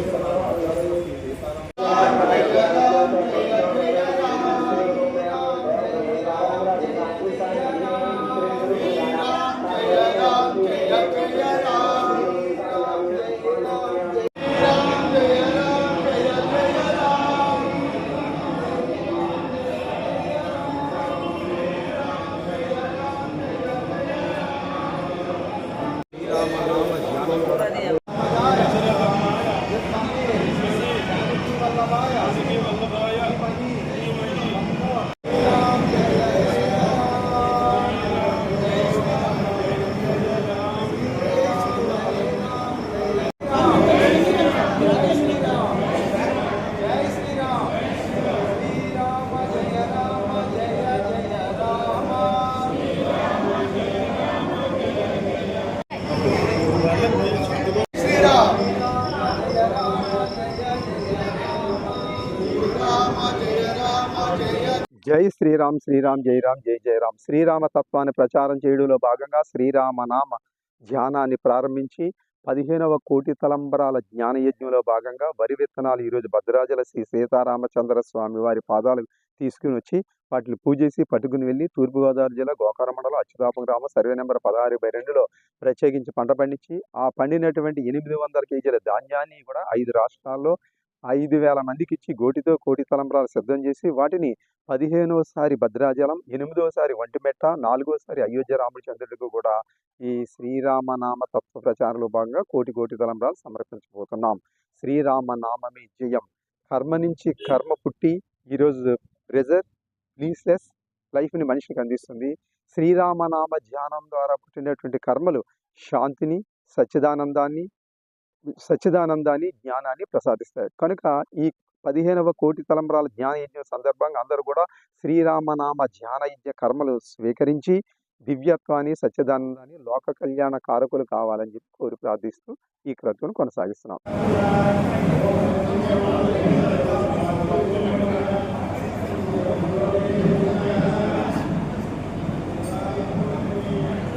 Amen. Mama, ja. Also, జై శ్రీరామ్ శ్రీరామ్ జై రామ్ జై జై రామ్. శ్రీరామ తత్వాన్ని ప్రచారం చేయడంలో భాగంగా శ్రీరామ నామ ధ్యానాన్ని ప్రారంభించి పదిహేనవ కోటి తలంబరాల జ్ఞాన యజ్ఞంలో భాగంగా వరి విత్తనాలు ఈరోజు భద్రాచల శ్రీ సీతారామచంద్ర స్వామి వారి పాదాలు తీసుకుని వచ్చి వాటిని పూజేసి పట్టుకుని వెళ్ళి తూర్పుగోదావరి జిల్లా గోకార మండలం అచ్యుతాపం గ్రామ సర్వే నెంబర్ పదహారు బై రెండులో ప్రత్యేకించి పంట పండించి ఆ పండినటువంటి ఎనిమిది వందల కేజీల ధాన్యాన్ని కూడా ఐదు రాష్ట్రాల్లో ఐదు వేల మందికి ఇచ్చి గోటితో కోటి తలంబరాలు సిద్ధం చేసి వాటిని పదిహేనోసారి భద్రాచలం ఎనిమిదోసారి ఒంటిమెట్ట నాలుగోసారి అయోధ్య రామచంద్రుడికి కూడా ఈ శ్రీరామనామ తత్వ ప్రచారంలో భాగంగా కోటి కోటి తలంబరాలు సమర్పించబోతున్నాం. శ్రీరామనామమే జయం. కర్మ నుంచి కర్మ పుట్టి ఈరోజు ప్రెజర్ ప్లీస్లెస్ లైఫ్ని మనిషికి అందిస్తుంది. శ్రీరామనామ ధ్యానం ద్వారా పుట్టినటువంటి కర్మలు శాంతిని సచ్చిదానందాన్ని సచ్చిదానందాన్ని జ్ఞానాన్ని ప్రసాదిస్తాయి. కనుక ఈ పదిహేనవ కోటి తలంబరాల జ్ఞాన యజ్ఞం సందర్భంగా అందరూ కూడా శ్రీరామనామ ధ్యాన యజ్ఞ కర్మలు స్వీకరించి దివ్యత్వాన్ని సత్యదానందాన్ని లోక కళ్యాణ కారకులు కావాలని చెప్పి కోరి ప్రార్థిస్తూ ఈ క్రతువును కొనసాగిస్తున్నాం.